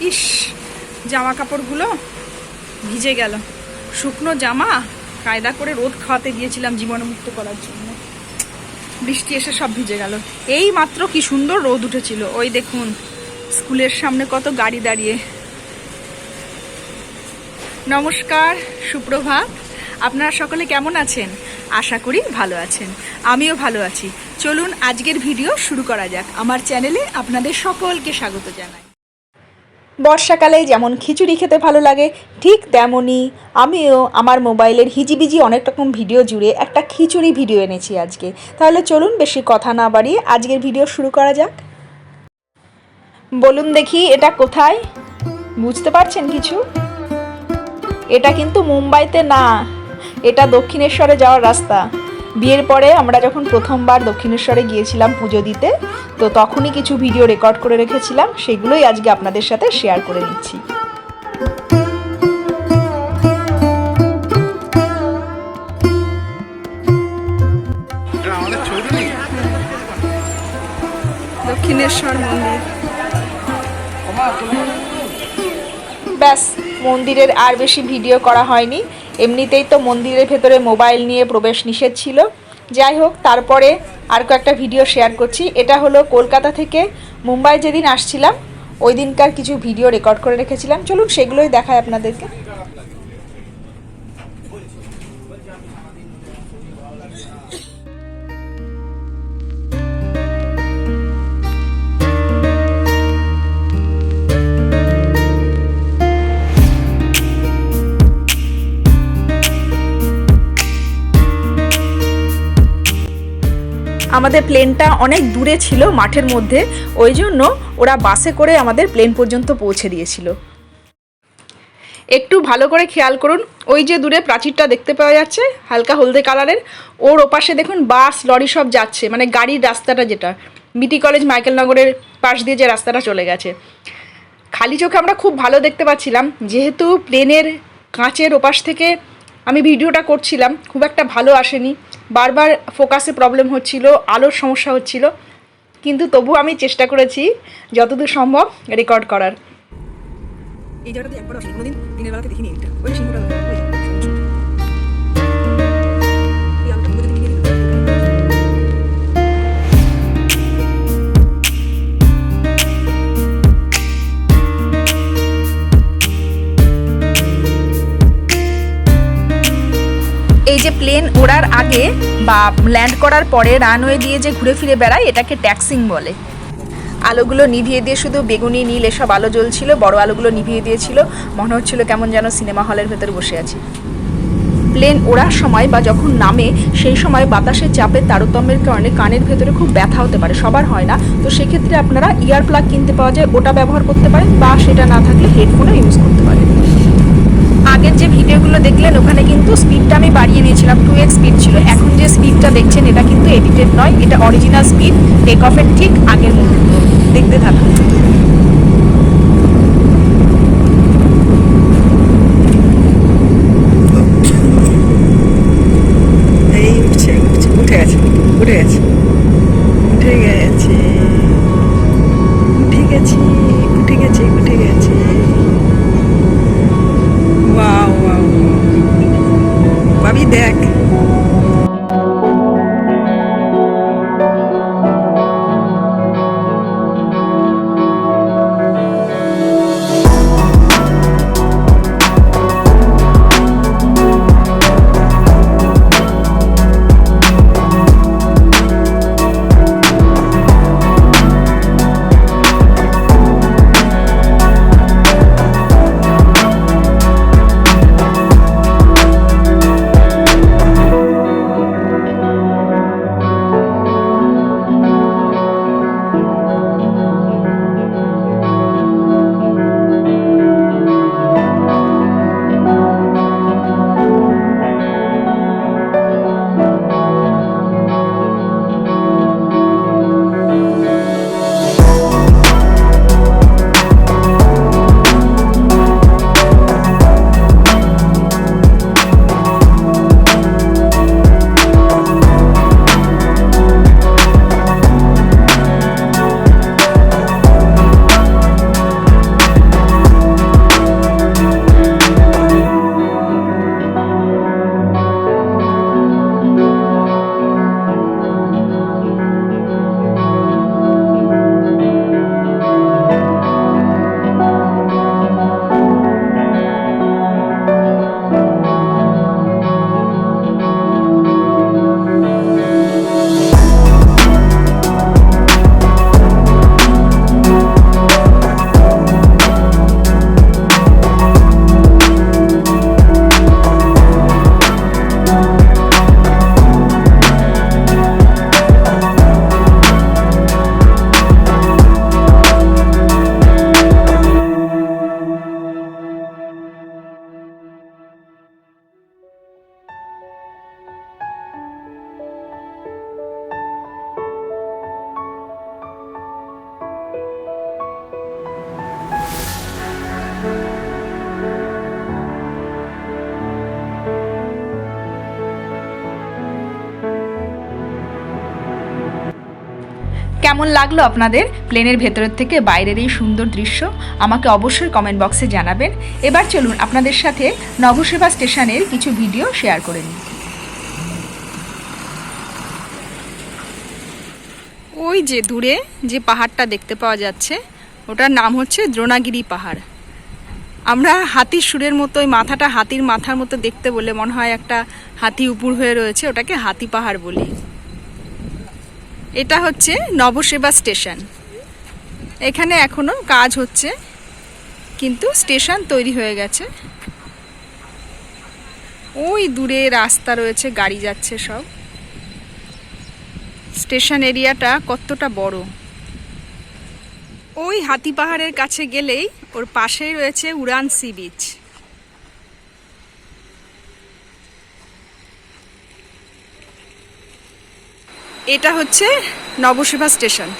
ইস, জামা কাপড়গুলো ভিজে গেল। শুকনো জামা কায়দা করে রোদ খাওয়াতে গিয়েছিলাম জীবাণুমুক্ত করার জন্য। বৃষ্টি এসে সব ভিজে গেল। এই মাত্র কি সুন্দর রোদ উঠেছিল। ওই দেখুন, স্কুলের সামনে কত গাড়ি দাঁড়িয়ে। নমস্কার, সুপ্রভাত। আপনারা সকলে কেমন আছেন? আশা করি ভালো আছেন। আমিও ভালো আছি। চলুন আজকের ভিডিও শুরু করা যাক। আমার চ্যানেলে আপনাদের সকলকে স্বাগত জানাই। বর্ষাকালে যেমন খিচুড়ি খেতে ভালো লাগে, ঠিক তেমনই আমিও আমার মোবাইলের হিজিবিজি অনেক রকম ভিডিও জুড়ে একটা খিচুড়ি ভিডিও এনেছি আজকে। তাহলে চলুন বেশি কথা না বাড়িয়ে আজকের ভিডিও শুরু করা যাক। বলুন দেখি এটা কোথায়? বুঝতে পারছেন কিছু? এটা কিন্তু মুম্বাইতে না, এটা দক্ষিণেশ্বরে যাওয়ার রাস্তা। বিয়ের পরে আমরা যখন প্রথমবার দক্ষিণেশ্বরে গিয়েছিলাম পুজো দিতে তো তখনই কিছু ভিডিও রেকর্ড করে রেখেছিলাম সেগুলোই আজকে আপনাদের সাথে শেয়ার করে নিচ্ছি। দক্ষিণেশ্বর মন্দির। ব্যাস মন্দিরের আর বেশি ভিডিও করা হয়নি। এমনিতেই তো মন্দিরের ভেতরে মোবাইল নিয়ে প্রবেশ নিষেধ ছিল। যাই হোক, তারপরে আর কয়েকটা ভিডিও শেয়ার করছি। এটা হলো কলকাতা থেকে মুম্বাই যেদিন আসছিলাম ওই দিনকার কিছু ভিডিও রেকর্ড করে রেখেছিলাম। চলুন, সেগুলোই দেখায় আপনাদেরকে। আমাদের প্লেনটা অনেক দূরে ছিল মাঠের মধ্যে, ওই জন্য ওরা বাসে করে আমাদের প্লেন পর্যন্ত পৌঁছে দিয়েছিল। একটু ভালো করে খেয়াল করুন, ওই যে দূরে প্রাচীরটা দেখতে পাওয়া যাচ্ছে, হালকা হলদে কালারের, ওর ওপাশে দেখুন বাস, লরি সব যাচ্ছে মানে গাড়ির রাস্তাটা যেটা বিটি কলেজ মাইকেলনগরের পাশ দিয়ে যে রাস্তাটা চলে গেছে। খালি চোখে আমরা খুব ভালো দেখতে পাচ্ছিলাম, যেহেতু প্লেনের কাঁচের ওপাশ থেকে আমি ভিডিওটা করছিলাম, খুব একটা ভালো আসেনি। বারবার ফোকাসে প্রবলেম হচ্ছিল, আলোর সমস্যা হচ্ছিল। কিন্তু তবু আমি চেষ্টা করেছি যতদূর সম্ভব রেকর্ড করার। এই জায়গাটাতে একবার আসেনি, কোনোদিন দিনের বেলাতে দেখিনি এটা ওই সিংহটা। প্লেন ওড়ার আগে বা ল্যান্ড করার পরে রানওয়ে দিয়ে যে ঘুরে ফিরে বেড়ায়, এটাকে ট্যাক্সিং বলে। আলোগুলো নিভিয়ে দিয়ে শুধু বেগুনি, নীল এসব আলো জ্বলছিল, বড় আলোগুলো নিভিয়ে দিয়েছিল। মনে হচ্ছিল কেমন যেন সিনেমা হলের ভেতর বসে আছি। প্লেন ওড়ার সময় বা যখন নামে, সেই সময় বাতাসের চাপের তারতম্যের কারণে কানের ভেতরে খুব ব্যথা হতে পারে, সবার হয় না। তো সেক্ষেত্রে আপনারা ইয়ার প্লাগ কিনতে পাওয়া যায়, ওটা ব্যবহার করতে পারেন বা সেটা না থাকলে হেডফোনও ইউজ করতে পারেন। আগের যে ভিডিওগুলো দেখলেন, ওখানে কিন্তু স্পিডটা আমি বাড়িয়ে নিয়েছিলাম টু এক্স স্পিড ছিল। এখন যে স্পিডটা দেখছেন, এটা কিন্তু এডিটেড নয়, এটা অরিজিনাল স্পিড টেক অফের ঠিক আগের মতো দেখতে থাকুন। কেমন লাগল আপনাদের? প্লেনের ভেতরের থেকে বাইরের এই সুন্দর দৃশ্য আমাকে অবশ্যই কমেন্ট বক্সে জানাবেন। এবার চলুন আপনাদের সাথে নবসেবা স্টেশনের কিছু ভিডিও শেয়ার করে নিই। ওই যে দূরে যে পাহাড়টা দেখতে পাওয়া যাচ্ছে, ওটার নাম হচ্ছে দ্রোণাগিরি পাহাড়। আমরা হাতির সুরের মতো, ওই মাথাটা হাতির মাথার মতো দেখতে বলে মনে হয় একটা হাতি উপর হয়ে রয়েছে, ওটাকে হাতি পাহাড় বলি। এটা হচ্ছে নবসেবা স্টেশন। এখানে এখনও কাজ হচ্ছে, কিন্তু স্টেশন তৈরি হয়ে গেছে। ওই দূরে রাস্তা রয়েছে, গাড়ি যাচ্ছে সব। স্টেশন এরিয়াটা কতটা বড়। ওই হাতি পাহাড়ের কাছে গেলেই ওর পাশেই রয়েছে উড়ান সি বিচ। এটা হচ্ছে নবসেবা স্টেশন।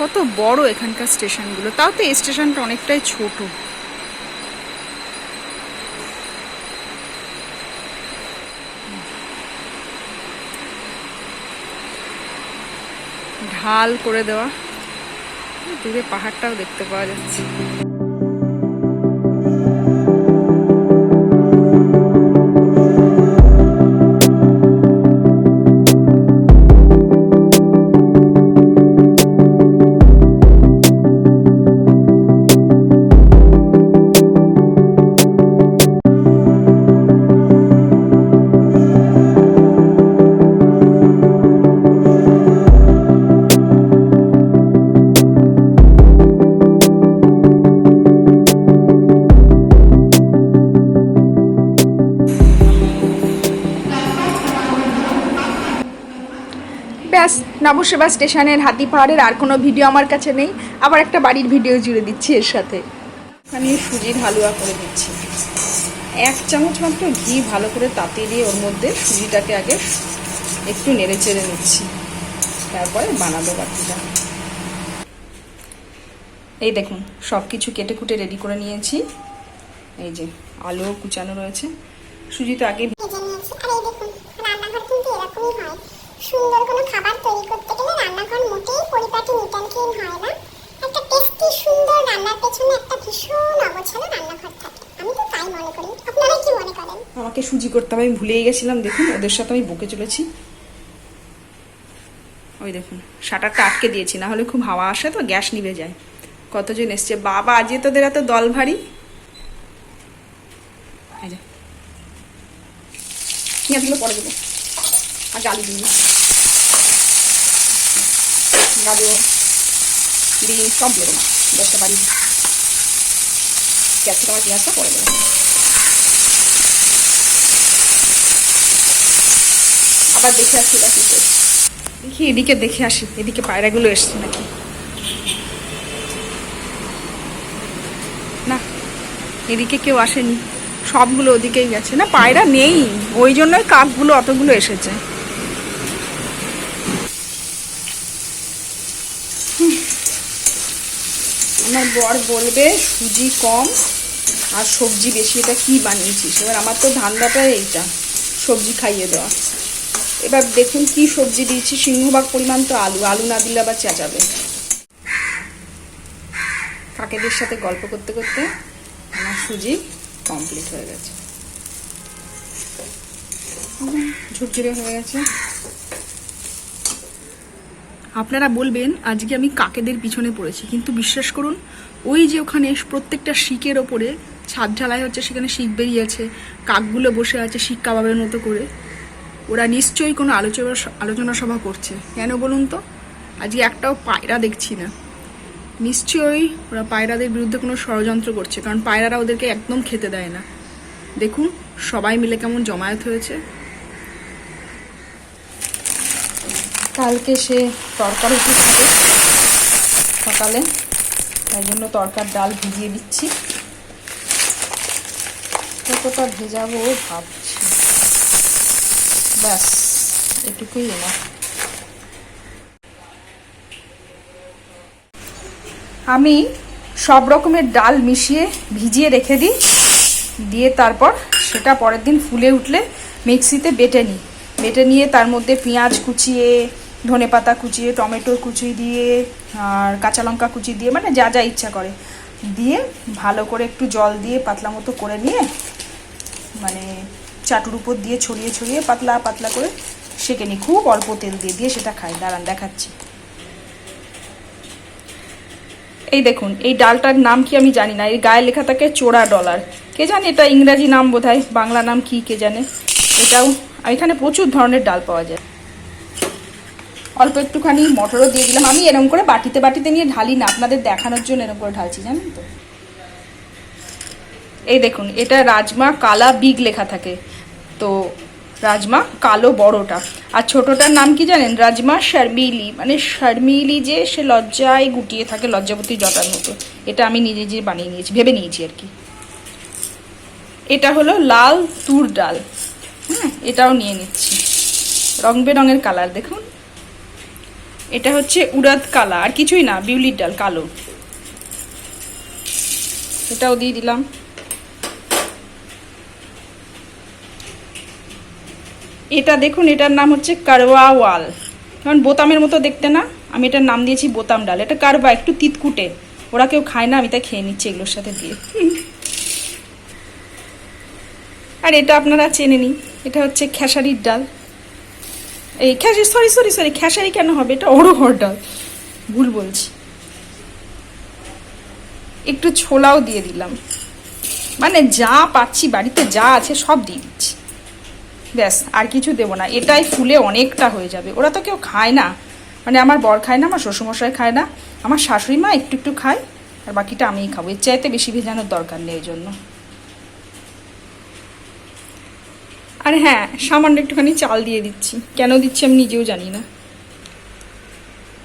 কত বড় এখানকার স্টেশনগুলো। তাও তো এই স্টেশনটা অনেকটাই ছোট। ঢাল করে দেওয়া। দূরে পাহাড়টাও দেখতে পাওয়া যাচ্ছে। নবসেবা স্টেশনের হাতি পাহাড়ের আর কোনো ভিডিও আমার কাছে নেই। আবার একটা বাড়ির ভিডিও জুড়ে দিচ্ছি এর সাথে। আমি সুজির হালুয়া করে দিচ্ছি। এক চামচ মাত্র ঘি ভালো করে তাতে দিয়ে ওর মধ্যে সুজিটাকে আগে একটু নেড়ে চেড়ে নিচ্ছি। তারপরে বানাবো বাকিটা। এই দেখুন সব কিছু কেটে কুটে রেডি করে নিয়েছি। এই যে আলু কুচানো রয়েছে। সুজি তো আগে আর এই দেখুন, রান্নাঘর কিন্তু এরকমই হয়। সুন্দর কোনো খাবার তৈরি করতে গেলে রান্নাঘর মোটেই পরিপাটি নিট অ্যান্ড ক্লিন হয় না। একটা টেস্টি সুন্দর রান্নার পেছনে একটা ভীষণ অগোছালো রান্নাঘর থাকে। আমি তো তাই মনে করি। আপনারা কি মনে করেন? আমাকে সুজি করতে আমি ভুলেই গেছিলাম, দেখুন, ওদের সাথে আমি বকে চলেছি। ওই দেখুন, শাটারটা আটকে দিয়েছি, না হলে খুব হাওয়া আসে তো, গ্যাস নিভে যায়। কতজন এসছে? বাবা আজকে তোদের এত দল ভারী পরে দেবো। আর আলু দিবি গাজর বিন সব দেবো দশটা বাড়ি ক্যাপসিকাম আর পেঁয়াজটা পরে দেবো আবার দেখে আসি এটা। দেখি এদিকে দেখে আসি এদিকে পায়রাগুলো এসছে নাকি না এদিকে কেউ আসেনি সবগুলো ওদিকেই গেছে না পায়রা নেই ওই জন্যই কাকগুলো অতগুলো এসেছে আমার বর বলবে সুজি কম আর সবজি বেশি। এটা কি বানিয়েছিস? এবার আমার তো ধান্দাটা এইটা, সবজি খাইয়ে দেওয়া। এবার দেখুন কি সবজি দিয়েছি। সিংহভাগ পরিমাণ তো আলু আলু না দিলে আবার চেঁচাবে কাকেদের সাথে গল্প করতে করতে আমার সুজি কমপ্লিট হয়ে গেছে। ঝুরঝুরে হয়ে গেছে। আপনারা বলবেন, আজকে আমি কাকেদের পিছনে পড়েছি, কিন্তু বিশ্বাস করুন, ওই যে ওখানে প্রত্যেকটা শিকের ওপরে ছাদ ঢালাই হচ্ছে, সেখানে শিক বেরিয়েছে কাকগুলো বসে আছে শিক কাবাবের মতো করে। ওরা নিশ্চয়ই কোনো আলোচনা আলোচনা সভা করছে। কেন বলুন তো? আজকে একটাও পায়রা দেখছি না। নিশ্চয়ই ওরা পায়রাদের বিরুদ্ধে কোনো ষড়যন্ত্র করছে, কারণ পায়রারা ওদেরকে একদম খেতে দেয় না। দেখুন, সবাই মিলে কেমন জমায়েত হয়েছে। কালকে সে তরকার উঠে সকালে। তাই জন্য তরকার ডাল ভিজিয়ে দিচ্ছি। কতটা ভেজাবো ভাবছি। ব্যাস, এটুকুই এনা আমি সব রকমের ডাল মিশিয়ে ভিজিয়ে রেখে দিই। দিয়ে তারপর সেটা পরের দিন ফুলে উঠলে মিক্সিতে বেটে নিই। বেটে নিয়ে তার মধ্যে পেঁয়াজ কুচিয়ে ধনেপাতা কুচিয়ে টমেটো কুচি দিয়ে আর কাঁচা লঙ্কা কুচি দিয়ে মানে যা যা ইচ্ছা করে। দিয়ে ভালো করে একটু জল দিয়ে পাতলা মতো করে নিয়ে মানে চাটুর উপর দিয়ে ছড়িয়ে ছড়িয়ে পাতলা পাতলা করে সেঁকে নিই। খুব অল্প তেল দিয়ে দিয়ে সেটা খাই। দাঁড়ান, দেখাচ্ছি। এই দেখুন, এই ডালটার নাম কি আমি জানি না। এই গায়ে লেখা থাকে চোরা ডলার। কে জানে এটা ইংরাজি নাম বোধহয়? বাংলা নাম কি, কে জানে? এটাও, এখানে প্রচুর ধরনের ডাল পাওয়া যায়। অল্প একটুখানি মটরও দিয়ে দিলাম। আমি এরকম করে বাটিতে বাটিতে নিয়ে ঢালি না, আপনাদের দেখানোর জন্য এরকম করে ঢালছি, জানেন তো? এই দেখুন, এটা রাজমা কালা বিগ লেখা থাকে। তো রাজমা কালো বড়টা। আর ছোটটার নাম কি জানেন? রাজমা শারমিলি। মানে শারমিলি যে সে লজ্জায় গুটিয়ে থাকে, লজ্জাবতী জটার মতো। এটা আমি নিজে নিজে বানিয়ে নিয়েছি, ভেবে নিয়েছি আর কি। এটা হলো লাল তুর ডাল। হ্যাঁ এটাও নিয়ে নিচ্ছি। রং বেরঙের কালার, দেখুন। এটা হচ্ছে উড়াদ কালা, আর কিছুই না, বিউলির ডাল, কালো। এটাও দিয়ে দিলাম। এটা দেখুন, এটার নাম হচ্ছে কারওয়া ওয়াল। কারণ বোতামের মতো দেখতে না, আমি এটার নাম দিয়েছি বোতাম ডাল। এটা কারবা একটু তিতকুটে। ওরা কেউ খায় না, আমি তাই খেয়ে নিচ্ছি এগুলোর সাথে দিয়ে। আর এটা আপনারা চেনে নিন, এটা হচ্ছে খেসারির ডাল। এই খেসারি সরি সরি সরি খেসারি কেন হবে? এটা অরহর ডাল ভুল বলছি। একটু ছোলাও দিয়ে দিলাম। মানে যা পাচ্ছি, বাড়িতে যা আছে সব দিয়ে দিচ্ছি। ব্যাস, আর কিছু দেবো না। এটাই ফুলে অনেকটা হয়ে যাবে। ওরা তো কেউ খায় না। মানে আমার বর খায় না, আমার শ্বশুরমশাই খায় না। আমার শাশুড়ি মা একটু একটু খায়, আর বাকিটা আমিই খাব। এর চাইতে বেশি ভেজানোর দরকার নেই এই জন্য। আর হ্যাঁ সামান্য একটুখানি চাল দিয়ে দিচ্ছি। কেন দিচ্ছি আমি নিজেও জানি না।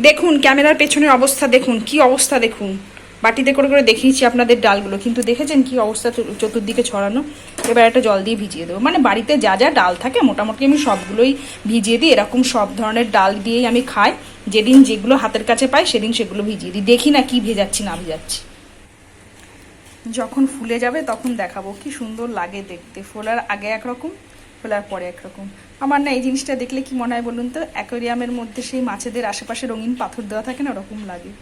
দেখুন, ক্যামেরার পেছনের অবস্থা দেখুন, কি অবস্থা দেখুন। বাটিতে করে করে দেখিয়েছি আপনাদের ডালগুলো, কিন্তু দেখেছেন কি অবস্থা চতুর- চতুর্দিকে ছড়ানো? এবার একটা জল দিয়ে ভিজিয়ে দেবো। মানে বাড়িতে যা যা ডাল থাকে, মোটামুটি আমি সবগুলোই ভিজিয়ে দিই। এরকম সব ধরনের ডাল দিয়েই আমি খাই। যেদিন যেগুলো হাতের কাছে পাই, সেদিন সেগুলো ভিজিয়ে দিই। দেখি না কি ভেজাচ্ছি, না ভেজাচ্ছি। যখন ফুলে যাবে, তখন দেখাবো। কি সুন্দর লাগে দেখতে। ফোলার আগে একরকম। ফোলার পরে একরকম। আমার না এই জিনিসটা দেখলে কি মনে হয় বলুন তো অ্যাকোরিয়ামের মধ্যে সেই মাছেদের আশেপাশে রঙিন পাথর দেওয়া থাকে না ওরকম লাগে।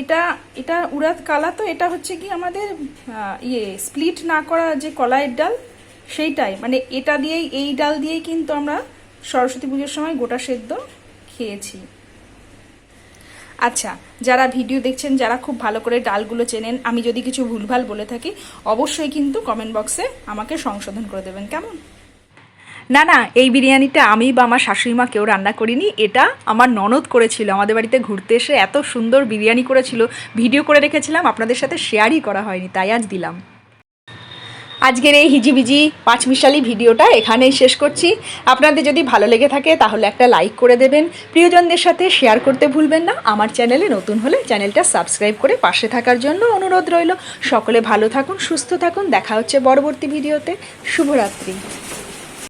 এটা এটা উড়াত কালা তো এটা হচ্ছে কি আমাদের ইয়ে স্প্লিট না করা যে কলাইয়ের ডাল সেইটাই। মানে এটা দিয়েই এই ডাল দিয়েই কিন্তু আমরা সরস্বতী পুজোর সময় গোটা সেদ্ধ খেয়েছি। আচ্ছা যারা ভিডিও দেখছেন, যারা খুব ভালো করে ডালগুলো চেনেন, আমি যদি কিছু ভুলভাল বলে থাকি, অবশ্যই কিন্তু কমেন্ট বক্সে আমাকে সংশোধন করে দেবেন। কেমন? না না, এই বিরিয়ানিটা আমি বা আমার শাশুড়ি মা কেউ রান্না করিনি, এটা আমার ননদ করেছিল। আমাদের বাড়িতে ঘুরতে এসে এত সুন্দর বিরিয়ানি করেছিল, ভিডিও করে রেখেছিলাম, আপনাদের সাথে শেয়ারই করা হয়নি, তাই আজ দিলাম। আজকের এই হিজিবিজি পাঁচমিশালি ভিডিওটা এখানেই শেষ করছি। আপনাদের যদি ভালো লেগে থাকে তাহলে একটা লাইক করে দেবেন। প্রিয়জনদের সাথে শেয়ার করতে ভুলবেন না। আমার চ্যানেলে নতুন হলে চ্যানেলটা সাবস্ক্রাইব করে পাশে থাকার জন্য অনুরোধ রইল। সকলে ভালো থাকুন, সুস্থ থাকুন। দেখা হচ্ছে পরবর্তী ভিডিওতে। শুভরাত্রি।